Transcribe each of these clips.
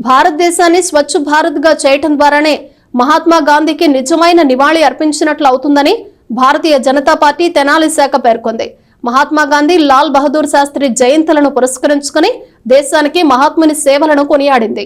భారతదేశాన్ని స్వచ్ఛ భారత్గా చేయటం ద్వారానే మహాత్మా గాంధీకి నిజమైన నివాళి అర్పించినట్లు అవుతుందని భారతీయ జనతా పార్టీ తెనాలి శాఖ పేర్కొంది. మహాత్మా గాంధీ లాల్ బహదూర్ శాస్త్రి జయంతులను పురస్కరించుకుని దేశానికి మహాత్ముని సేవలను కొనియాడింది.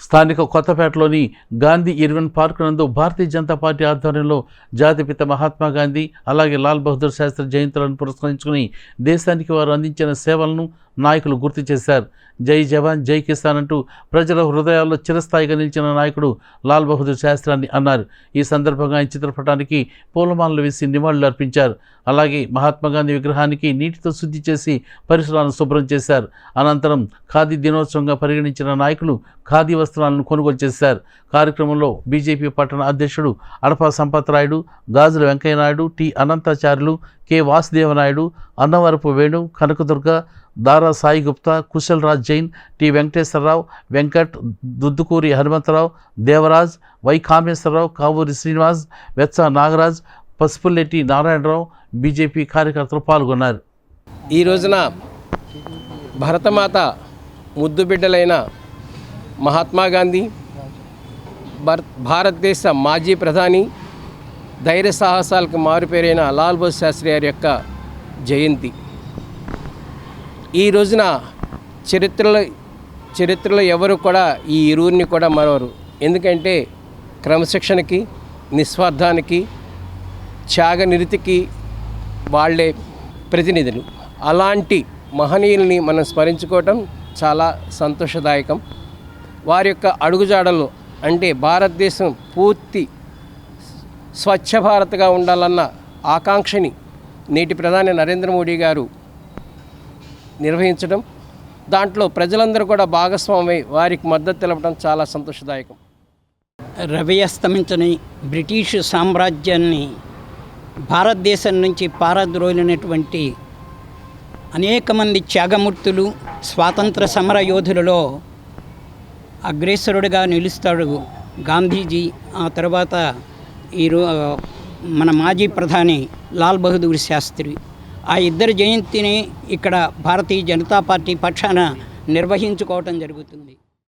స్థానిక కొత్తపేటలోని గాంధీ ఇర్విన్ పార్క్ నందు భారతీయ జనతా పార్టీ ఆధ్వర్యంలో జాతిపిత మహాత్మా గాంధీ అలాగే లాల్ బహదూర్ శాస్త్రి జయంతులను పురస్కరించుకుని దేశానికి వారు అందించిన సేవలను నాయకులు గుర్తు చేశారు. జై జవాన్ జై కిసాన్ అంటూ ప్రజల హృదయాల్లో చిరస్థాయిగా నిలిచిన నాయకుడు లాల్ బహదూర్ శాస్త్రి అని అన్నారు. ఈ సందర్భంగా ఆయన చిత్రపటానికి పూలమాలలు వేసి నివాళులు అర్పించారు. అలాగే మహాత్మా గాంధీ విగ్రహానికి నీటితో శుద్ధి చేసి పరిసరాలను శుభ్రం చేశారు. అనంతరం ఖాదీ దినోత్సవంగా పరిగణించిన నాయకులు ఖాదీ వస్త్రాలను కొనుగోలు చేశారు. కార్యక్రమంలో బీజేపీ పట్టణ అధ్యక్షుడు Adapa Sampath Rayudu Gajula Venkaiah Naidu T Ananthacharyulu K Vasudeva Naidu Annavarapu Venu Kanakadurga Dara Sai Gupta Kushal Raj Jain T Venkateswara Rao Venkat Duddukuri Hanumantha Rao Devaraj Y Kameswara Rao Kavuri Srinivas Vechcha Nagaraj Pasupulletti Narayana Rao BJP కార్యకర్తలు పాల్గొన్నారు. ఈ రోజున భరతమాత ముద్దు బిడ్డలైన మహాత్మా గాంధీ భర్ భారతదేశ మాజీ ప్రధాని ధైర్య సాహసాలకు మారుపేరైన లాల్ బహదూర్ శాస్త్రి గారి యొక్క జయంతి. ఈ రోజున చరిత్రలో చరిత్రలో ఎవరు కూడా ఈ ఇరువురిని కూడా మరవరు. ఎందుకంటే క్రమశిక్షణకి నిస్వార్థానికి త్యాగనిరతికి వాళ్ళే ప్రతినిధులు. అలాంటి మహనీయుల్ని మనం స్మరించుకోవటం చాలా సంతోషదాయకం. వారి యొక్క అడుగుజాడలు అంటే భారతదేశం పూర్తి స్వచ్ఛ భారత్గా ఉండాలన్న ఆకాంక్షని నేటి ప్రధాని నరేంద్ర మోడీ గారు నిర్వహించడం. దాంట్లో ప్రజలందరూ కూడా భాగస్వామి వారికి మద్దతు తెలపడం చాలా సంతోషదాయకం. రవి అస్తమించని బ్రిటిష్ సామ్రాజ్యాన్ని భారతదేశం నుంచి పారద్రోలినటువంటి అనేక మంది త్యాగమూర్తులు స్వాతంత్ర సమర యోధులలో అగ్రేసరుడిగా నిలుస్తాడు గాంధీజీ. ఆ తర్వాత ఈరో మన మాజీ ప్రధాని లాల్ బహదూర్ శాస్త్రి. ఆ ఇద్దరి జయంతిని ఇక్కడ భారతీయ జనతా పార్టీ పక్షాన నిర్వహించుకోవటం జరుగుతుంది.